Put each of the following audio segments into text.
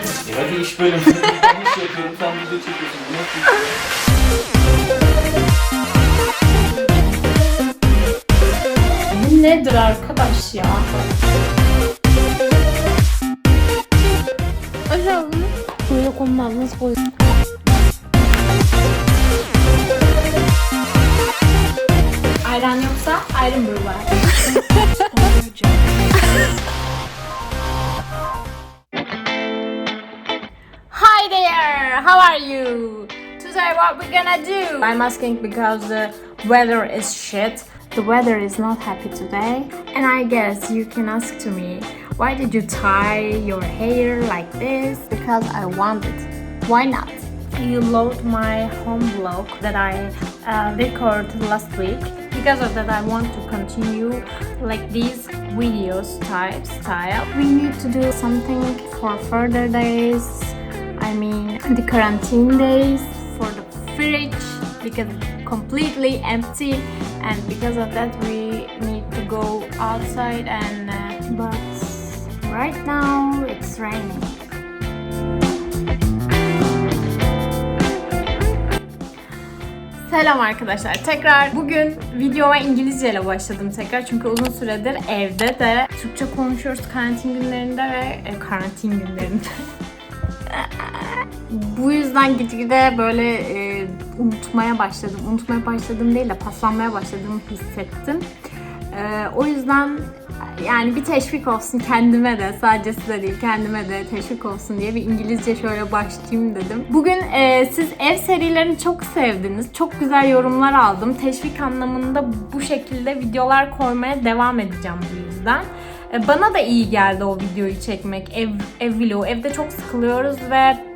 E hadi iş ben iş yapıyorum, sen video çekiyorsun. Bu nasıl iş? Bu nedir arkadaş ya? Aşağı bunu böyle koymaz nasıl koy? Ayran yoksa ayrım brew Hi there! How are you? Today what we're gonna do? I'm asking because the weather is shit. The weather is not happy today. And I guess you can ask to me, why did you tie your hair like this? Because I want it. Why not? You load my home vlog that I uh, recorded last week. Because of that, I want to continue like these videos type style. We need to do something for further days. I mean, the quarantine days for the fridge because it's completely empty, and because of that, we need to go outside. And uh, but right now it's raining. Selam arkadaşlar. Tekrar bugün videoma İngilizce ile başladım tekrar. Çünkü uzun süredir evde de Türkçe konuşuyoruz karantin günlerinde ve e, karantin günlerinde. Bu yüzden gitgide böyle e, unutmaya başladım. Unutmaya başladım değil de paslanmaya başladığımı hissettim. E, o yüzden yani bir teşvik olsun kendime de sadece size değil kendime de teşvik olsun diye bir İngilizce şöyle başlayayım dedim. Bugün e, siz ev serilerini çok sevdiniz. Çok güzel yorumlar aldım. Teşvik anlamında bu şekilde videolar koymaya devam edeceğim bu yüzden. E, Bana da iyi geldi o videoyu çekmek, ev, ev vlogu. Evde çok sıkılıyoruz ve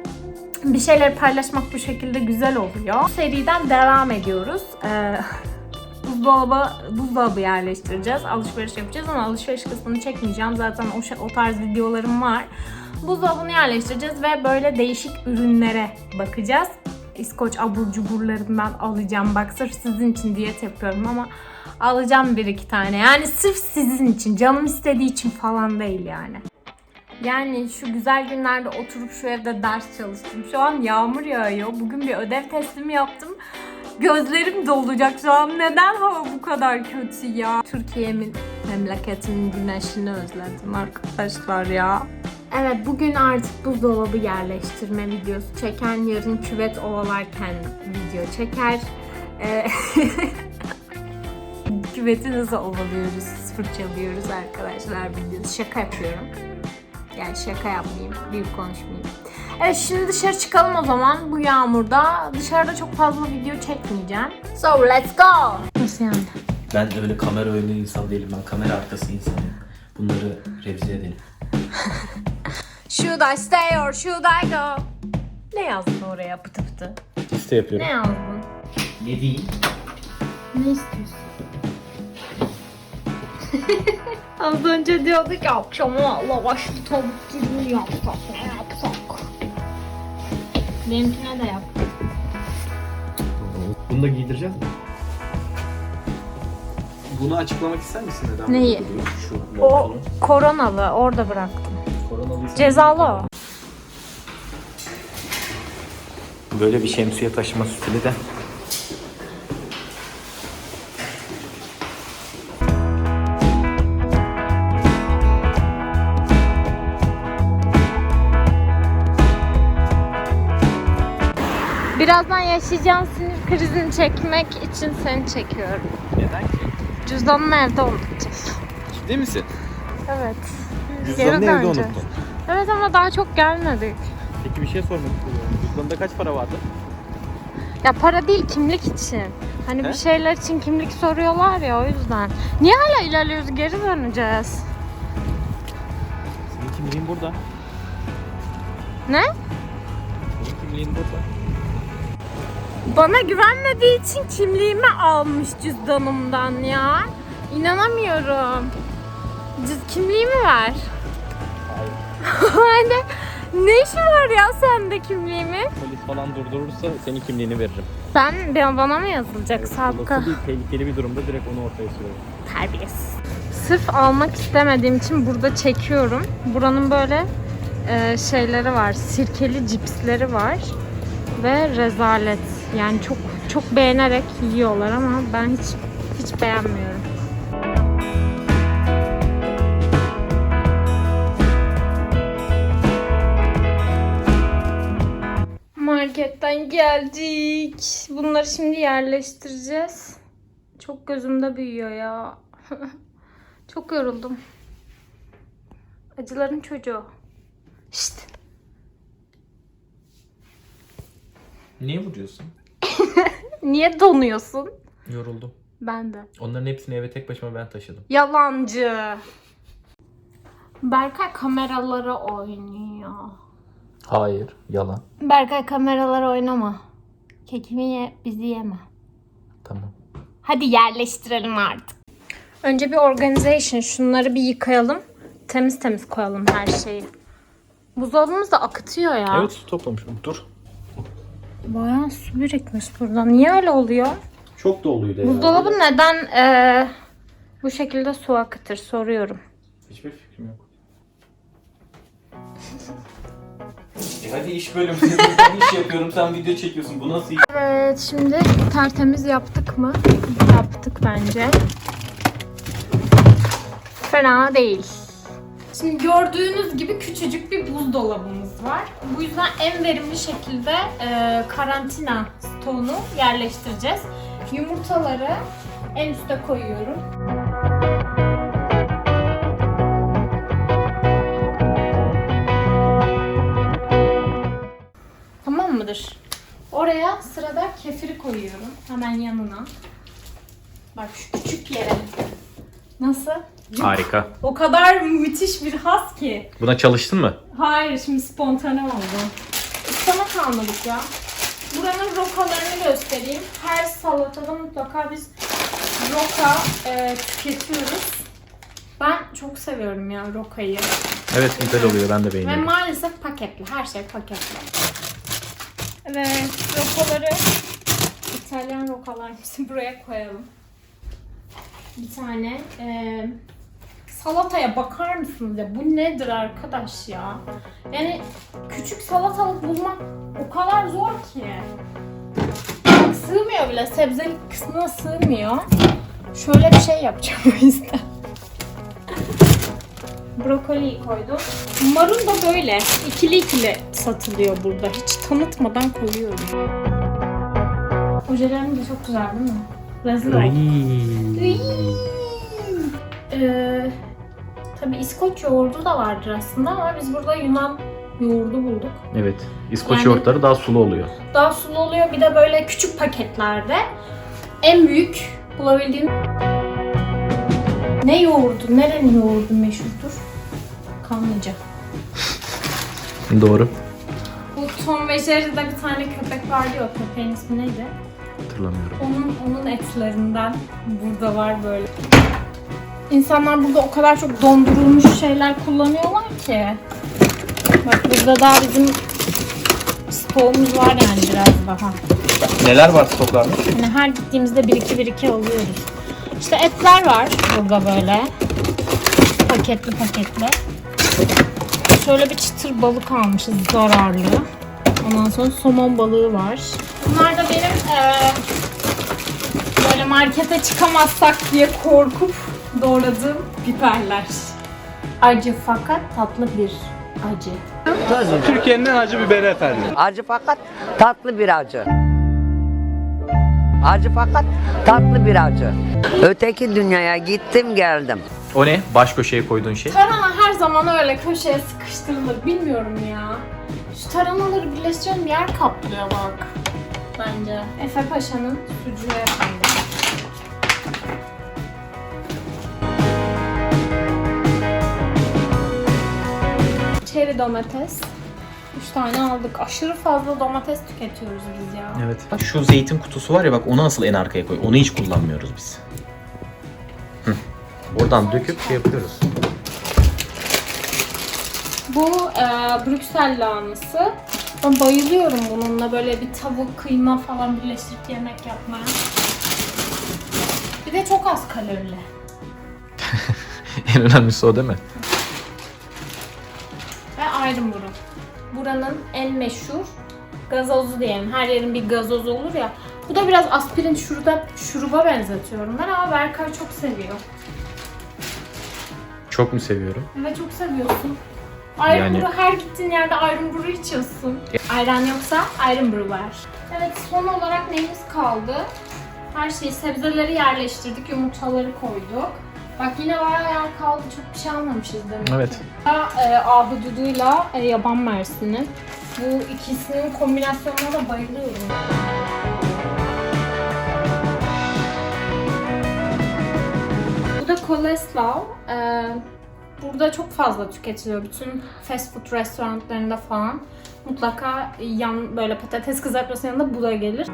bir şeyler paylaşmak bu şekilde güzel oluyor. Bu seriden devam ediyoruz. Ee, buzdolabı, buzdolabı yerleştireceğiz. Alışveriş yapacağız ama alışveriş kısmını çekmeyeceğim. Zaten o, o tarz videolarım var. Buzdolabını yerleştireceğiz ve böyle değişik ürünlere bakacağız. İskoç abur cuburlarından alacağım. Bak sırf sizin için diyet yapıyorum ama alacağım bir iki tane. Yani sırf sizin için, canım istediği için falan değil yani. Yani şu güzel günlerde oturup şu evde ders çalıştım. Şu an yağmur yağıyor. Bugün bir ödev teslimi yaptım. Gözlerim dolacak şu an. Neden hava bu kadar kötü ya? Türkiye'min, memleketimin güneşini özledim arkadaşlar ya. Evet bugün artık buzdolabı yerleştirme videosu çeken, yarın küvet ovalarken video çeker. Ee, küveti nasıl ovalıyoruz, fırçalıyoruz arkadaşlar videosu. Şaka yapıyorum. Yani şaka yapmayayım, büyük konuşmayayım. Evet şimdi dışarı çıkalım o zaman bu yağmurda. Dışarıda çok fazla video çekmeyeceğim. So let's go. Nasıl yani? Ben öyle kamera önü insan değilim. Ben kamera arkası insanım. Bunları revize edelim. Should I stay or should I go? Ne yazdın oraya pıtı pıtı? Liste Ne yapıyorum. yazdın? Ne değil? Ne istiyorsun? Az önce diyorduk ki akşama lavaşlı tavuk gibi yapsak ne yapsak? Benimkine de yap. Bunu da giydireceğiz mi? Bunu açıklamak ister misin neden? Neyi? duruyor? Şu O koronalı orada bıraktım. Koronalıysa- Cezalı o. Böyle bir şemsiye taşıma stili de. Yaşayacağın sinir krizini çekmek için seni çekiyorum. Neden ki? Cüzdanını evde unutacağız. Ciddi misin? Evet. Cüzdanını evde döneceğiz. unuttun. Evet ama daha çok gelmedik. Peki bir şey sormak istiyorum. Cüzdanında kaç para vardı? Ya para değil kimlik için. Hani He? bir şeyler için kimlik soruyorlar ya o yüzden. Niye hala ilerliyoruz? Geri döneceğiz. Senin kimliğin burada. Ne? Senin kimliğin burada. Bana güvenmediği için kimliğimi almış cüzdanımdan ya. İnanamıyorum. Cüz kimliğimi ver. Hayır. Hani ne işi var ya sende kimliğimi? Polis falan durdurursa senin kimliğini veririm. Ben, ben bana mı yazılacak sabıka? Olası bir tehlikeli bir durumda direkt onu ortaya sürerim. Terbiyesiz. Sırf almak istemediğim için burada çekiyorum. Buranın böyle e, şeyleri var. Sirkeli cipsleri var. Ve rezalet. Yani çok çok beğenerek yiyorlar ama ben hiç hiç beğenmiyorum. Marketten geldik. Bunları şimdi yerleştireceğiz. Çok gözümde büyüyor ya. Çok yoruldum. Acıların çocuğu. Şşt. Niye vuruyorsun? Niye donuyorsun? Yoruldum. Ben de. Onların hepsini eve tek başıma ben taşıdım. Yalancı. Berkay kameralara oynuyor. Hayır. Yalan. Berkay kameralara oynama. Kekimi ye, bizi yeme. Tamam. Hadi yerleştirelim artık. Önce bir organization. Şunları bir yıkayalım. Temiz temiz koyalım her şeyi. Buzdolabımız da akıtıyor ya. Evet su toplamışım. Dur. Bayağı su birikmiş burada. Niye öyle oluyor? Çok doluydu ya. Buzdolabı neden eee, bu şekilde su akıtır soruyorum. Hiçbir fikrim yok. e hadi iş bölümü. Ben iş yapıyorum sen video çekiyorsun. Bu nasıl iş? Evet şimdi tertemiz yaptık mı? Yaptık bence. Fena değil. Şimdi gördüğünüz gibi küçücük bir buzdolabımız var. Bu yüzden en verimli şekilde e, karantina stoğunu yerleştireceğiz. Yumurtaları en üste koyuyorum. Tamam mıdır? Oraya sırada kefiri koyuyorum. Hemen yanına. Bak şu küçük yere. Nasıl? Harika. O kadar müthiş bir has ki. Buna çalıştın mı? Hayır şimdi spontane oldu. Sana kalmadık ya. Buranın rokalarını göstereyim. Her salatada mutlaka biz roka e, tüketiyoruz. Ben çok seviyorum ya rokayı. Evet güzel oluyor ben de Ve beğeniyorum. maalesef paketli. Her şey paketli. Evet, rokaları İtalyan rokalarımızı buraya koyalım. Bir tane eee, salataya bakar mısınız ya? Bu nedir arkadaş ya? Yani küçük salatalık bulmak o kadar zor ki. Bak, sığmıyor bile. Sebzelik kısmına sığmıyor. Şöyle bir şey yapacağım o yüzden. Brokoli koydum. Marul da böyle ikili ikili satılıyor burada. Hiç tanıtmadan koyuyorum. Ojelerim de çok güzel değil mi? Rezil oldu. Iy. Ee, tabii İskoç yoğurdu da vardır aslında ama biz burada Yunan yoğurdu bulduk. Evet. İskoç Yani- yoğurtları daha sulu oluyor. Daha sulu oluyor bir de böyle küçük paketlerde. En büyük bulabildiğim ne yoğurdu, nerenin yoğurdu meşhurdur? Kanlıca. Doğru. Bu Tom ve Jerry'de bir tane köpek vardı ya, köpeğin ismi neydi? Hatırlamıyorum. Onun onun etlerinden burada var böyle. İnsanlar burada o kadar çok dondurulmuş şeyler kullanıyorlar ki. Bak burada daha bizim stoğumuz var yani biraz daha. Neler var stoklarda? Hani her gittiğimizde bir iki bir iki alıyoruz. İşte etler var burada böyle. Paketli paketli. Şöyle bir çıtır balık almışız zararlı. Ondan sonra somon balığı var. Bunlar da benim eee, böyle markete çıkamazsak diye korkup doğradığım biberler. Acı fakat tatlı bir acı. Türkiye'nin en acı biberi efendim. Acı fakat tatlı bir acı. Acı fakat tatlı bir acı. Öteki dünyaya gittim geldim. O ne? Baş köşeye koyduğun şey. Tarhana her zaman öyle köşeye sıkıştırılır. Bilmiyorum ya. Şu tarhanaları birleştirelim yer kaplıyor bak. Bence. Efe Paşa'nın sucuğu efendim. Çeri domates. 3 tane aldık. Aşırı fazla domates tüketiyoruz biz ya. Evet. Bak şu zeytin kutusu var ya bak onu asıl en arkaya koy. Onu hiç kullanmıyoruz biz. Hı. Oradan döküp şey yapıyoruz. Bu e, Brüksel lahanası. Ben bayılıyorum bununla böyle bir tavuk, kıyma falan birleştirip yemek yapmaya. Bir de çok az kalorili. en önemlisi o değil mi? Ve ayrım burun. Buranın en meşhur gazozu diyelim. Her yerin bir gazozu olur ya. Bu da biraz aspirin şuruba, şuruba benzetiyorum ben ama Berkay çok seviyor. Çok mu seviyorum? Evet çok seviyorsun. Ayrım Yani- her gittiğin yerde ayrım buru içiyorsun. Ayran yoksa ayrım buru var. Evet son olarak neyimiz kaldı? Her şeyi sebzeleri yerleştirdik, yumurtaları koyduk. Bak yine bayağı kaldı. Çok bir şey almamışız demek. Evet. Da, e, ahududuyla e, yaban mersini. Bu ikisinin kombinasyonuna da bayılıyorum. Bu da koleslav. E, burada çok fazla tüketiliyor. Bütün fast food restoranlarında falan. Mutlaka yan böyle patates kızartması yanında bu da gelir.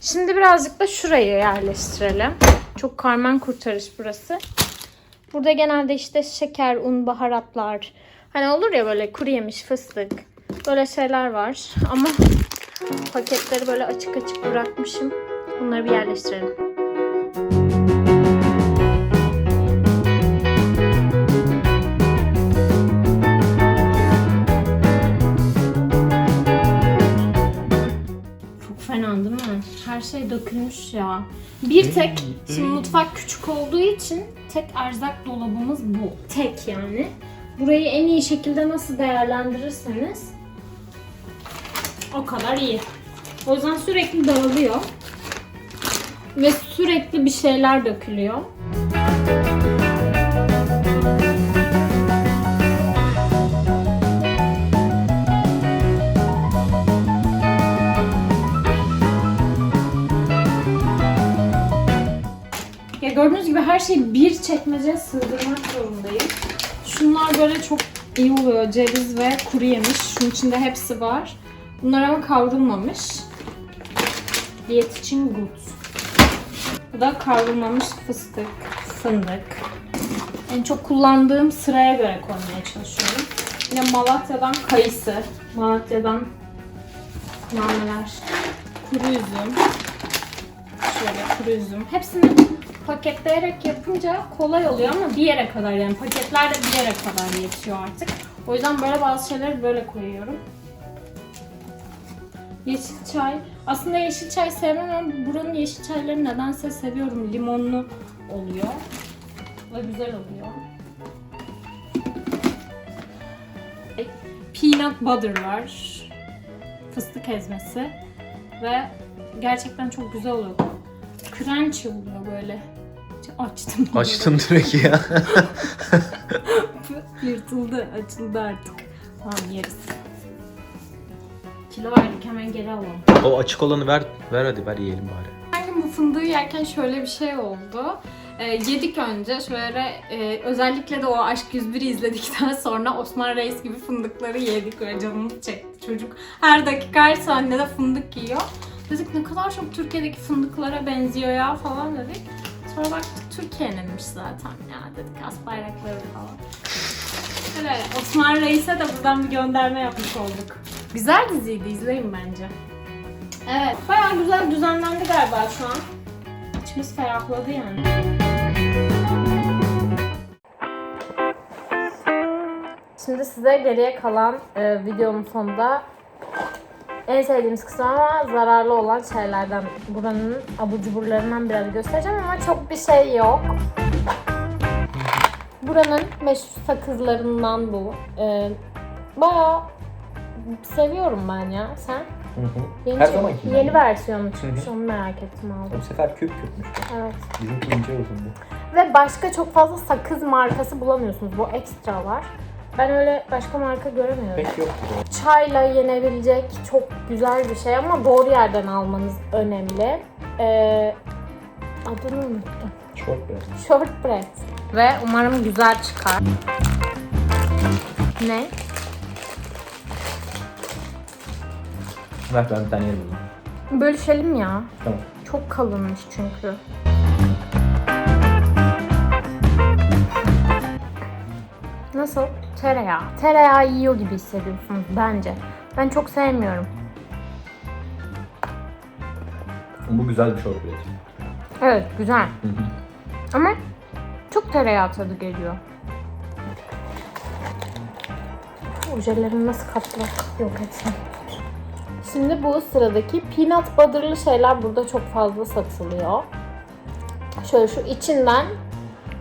Şimdi birazcık da şurayı yerleştirelim. Çok karman kurtarış burası. Burada genelde işte şeker, un, baharatlar. Hani olur ya böyle kuru yemiş, fıstık. Böyle şeyler var. Ama paketleri böyle açık açık bırakmışım. Bunları bir yerleştirelim. Her şey dökülmüş ya. Bir tek, şimdi mutfak küçük olduğu için tek erzak dolabımız bu. Tek yani. Burayı en iyi şekilde nasıl değerlendirirseniz o kadar iyi. O yüzden sürekli dağılıyor. Ve sürekli bir şeyler dökülüyor. Gördüğünüz gibi her şeyi bir çekmeceye sığdırmak zorundayım. Şunlar böyle çok iyi oluyor. Ceviz ve kuru yemiş. Şunun içinde hepsi var. Bunlar ama kavrulmamış. Diyet için good. Bu da kavrulmamış fıstık, fındık. En çok kullandığım sıraya göre koymaya çalışıyorum. Yine Malatya'dan kayısı, Malatya'dan naneler, kuru üzüm, şöyle kuru üzüm. Hepsini paketleyerek yapınca kolay oluyor ama bir yere kadar yani paketler de bir yere kadar yetiyor artık. O yüzden böyle bazı şeyleri böyle koyuyorum. Yeşil çay. Aslında yeşil çay sevmem ama buranın yeşil çayları nedense seviyorum. Limonlu oluyor. Ve güzel oluyor. Peanut butter var. Fıstık ezmesi. Ve gerçekten çok güzel oluyor. Crunchy oluyor böyle. Açtım. Açtım direkt ya. Yırtıldı, açıldı artık. Tamam yeriz. Kilo verdik hemen geri alalım. o açık olanı ver. Ver hadi ver yiyelim bari. Gün bu fındığı yerken şöyle bir şey oldu. Ee, yedik önce şöyle e, özellikle de o Aşk 101'i izledikten sonra Osman Reis gibi fındıkları yedik ve canımız çekti çocuk. Her dakika her sahnede fındık yiyor. Dedik ne kadar çok Türkiye'deki fındıklara benziyor ya falan dedik. Sonra baktık Türkiye'ninmiş zaten ya dedik as bayrakları falan. Öyle Osman Reis'e de buradan bir gönderme yapmış olduk. Güzel diziydi izleyin bence. Evet bayağı güzel düzenlendi galiba şu an. İçimiz ferahladı yani. Şimdi size geriye kalan e, videonun sonunda en sevdiğimiz kısım ama zararlı olan şeylerden buranın abur cuburlarından biraz göstereceğim ama çok bir şey yok. Buranın meşhur sakızlarından bu. E, bayağı seviyorum ben ya. Sen? Yeni, Her zamanki yeni gibi. versiyonu çıkmış onu merak ettim aldım. Bu sefer küp küpmüş. Evet. Bizimki ince uzundu. Ve başka çok fazla sakız markası bulamıyorsunuz. Bu ekstra var. Ben öyle başka marka göremiyorum. Pek yok. Çayla yenebilecek çok güzel bir şey ama doğru yerden almanız önemli. Ee, adını unuttum. Short biraz. Shortbread. Ve umarım güzel çıkar. Ne? Ver ben bir tane yer bulayım. Bölüşelim ya. Tamam. Çok kalınmış çünkü. Nasıl? Tereyağı. Tereyağı yiyor gibi hissediyorsunuz bence. Ben çok sevmiyorum. Bu güzel bir bread. Evet güzel. Ama çok tereyağı tadı geliyor. Ojelerimi nasıl katlak yok etsin. Şimdi bu sıradaki peanut butter'lı şeyler burada çok fazla satılıyor. Şöyle şu içinden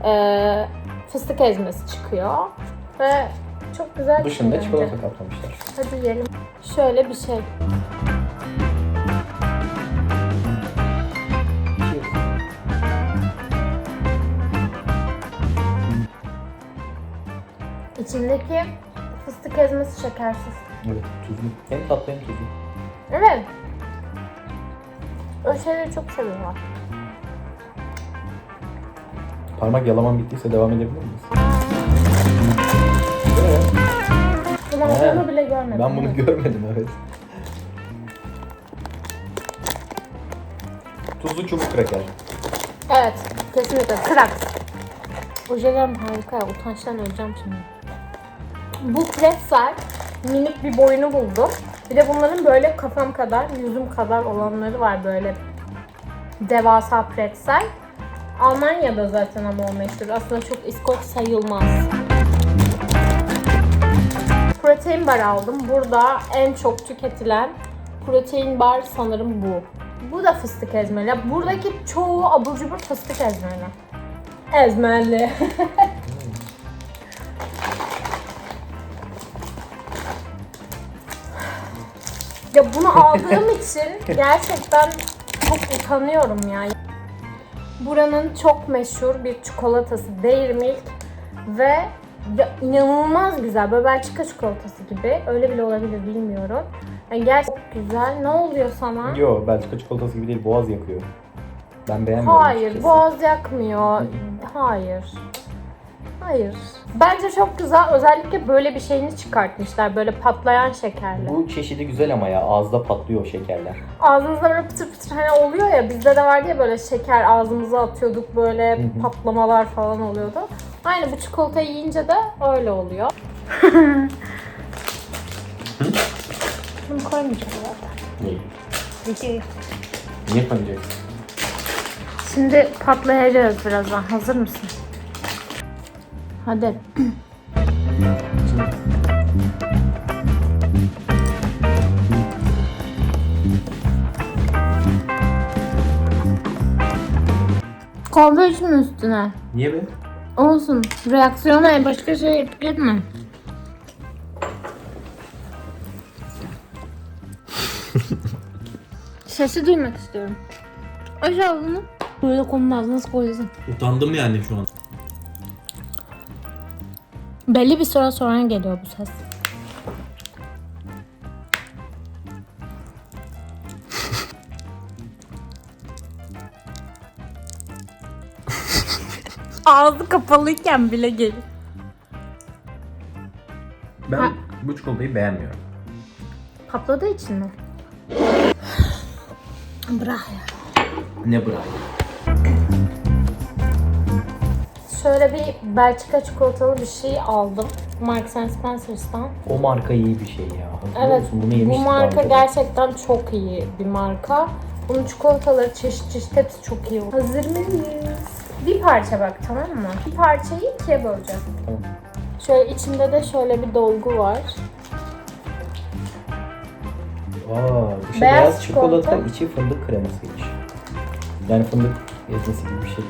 eee, fıstık ezmesi çıkıyor. Ve çok güzel şey Dışında çikolata kaplamışlar. Hadi yiyelim. Şöyle bir şey. İçindeki fıstık ezmesi şekersiz. Evet tuzlu. Hem tatlı hem tuzlu. Evet. O şeyleri çok seviyorlar. Parmak yalaman bittiyse devam edebilir miyiz? Ben He. bunu bile görmedim. Ben bunu görmedim evet. Tuzlu çubuk kraker. Evet, kesinlikle. Krax. Ojelerim harika ya. Utançtan öleceğim şimdi. Bu pretzel minik bir boyunu buldum. Bir de bunların böyle kafam kadar, yüzüm kadar olanları var böyle. Devasa pretzel. Almanya'da zaten ama o meşhur. Aslında çok İskoç sayılmaz. Protein bar aldım. Burada en çok tüketilen protein bar sanırım bu. Bu da fıstık ezmeli. Buradaki çoğu abur cubur fıstık ezmeli. Ezmeli. ya bunu aldığım için gerçekten çok utanıyorum ya. Buranın çok meşhur bir çikolatası Dairy Milk ve ya inanılmaz güzel. Böyle Belçika çikolatası gibi. Öyle bile olabilir bilmiyorum. Yani gerçekten çok güzel. Ne oluyor sana? Yo Belçika çikolatası gibi değil boğaz yakıyor. Ben beğenmiyorum. Hayır, açıkçası. boğaz yakmıyor. Hayır. Hayır. Bence çok güzel. Özellikle böyle bir şeyini çıkartmışlar. Böyle patlayan şekerli. Bu çeşidi güzel ama ya ağızda patlıyor o şekerler. Ağzınızda böyle pıtır pıtır hani oluyor ya bizde de vardı ya böyle şeker ağzımıza atıyorduk böyle patlamalar falan oluyordu. Aynı bu çikolatayı yiyince de öyle oluyor. Bunu koymayacağım zaten. Niye? Peki. Niye koyacaksın? Şimdi patlayacağız birazdan. Hazır mısın? Hadi. Kahve içme üstüne. Niye be? Olsun. Reaksiyona başka şey etme. Sesi duymak istiyorum. Aç ağzını. Böyle konmaz. Nasıl koyacaksın? Utandım yani şu an. Belli bir süre sonra geliyor bu ses. Ağzı kapalıyken bile gelir. Ben Ha. bu çikolatayı beğenmiyorum. Patladığı için mi? Bırak ya. Ne bırak? Şöyle bir Belçika çikolatalı bir şey aldım. Marks and Spencer's'tan. O marka iyi bir şey ya. Hatırlıyor Evet, musun? Bunu bu marka gerçekten çok iyi bir marka. Bunun çikolataları çeşit çeşit hepsi çok iyi. Hazır mıyız? Bir parça bak tamam mı? Bir parçayı ikiye böleceğiz. Tamam. Şöyle içinde de şöyle bir dolgu var. Aa, dışı Beyaz beyaz, çikolata, çikolata. içi fındık kremasıymış. Yani fındık ezmesi gibi bir şey.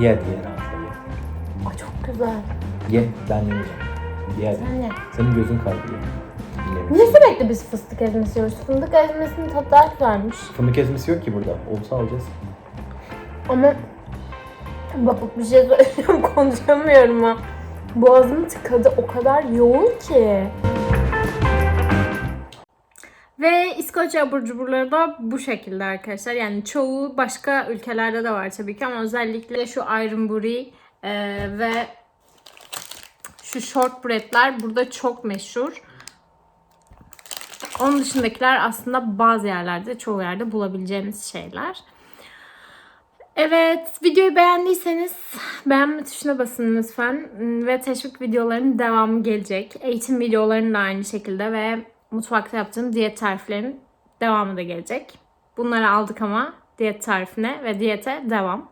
Ye diye ye. Ay çok güzel. Ye ben yemeyeceğim. Ye. Sen ne? Senin gözün kalkıyor. Yemek Niye sürekli biz fıstık ezmesi yiyoruz? Fındık ezmesinin tadı daha güzelmiş. Fındık ezmesi yok ki burada. Olsa alacağız. Ama bak bir şey söyleyeceğim konuşamıyorum ha. Boğazımın tıkadı o kadar yoğun ki. Ve İskoç abur cuburları da bu şekilde arkadaşlar. Yani çoğu başka ülkelerde de var tabii ki ama özellikle şu Ironbury e, ve şu shortbread'ler burada çok meşhur. Onun dışındakiler aslında bazı yerlerde, çoğu yerde bulabileceğimiz şeyler. Evet, videoyu beğendiyseniz beğenme tuşuna basın lütfen. Ve teşvik videolarının devamı gelecek. Eğitim videolarının da aynı şekilde ve mutfakta yaptığım diyet tariflerinin devamı da gelecek. Bunları aldık ama diyet tarifine ve diyete devam.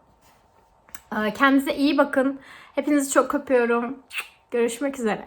Ee, Kendinize iyi bakın. Hepinizi çok öpüyorum. Görüşmek üzere.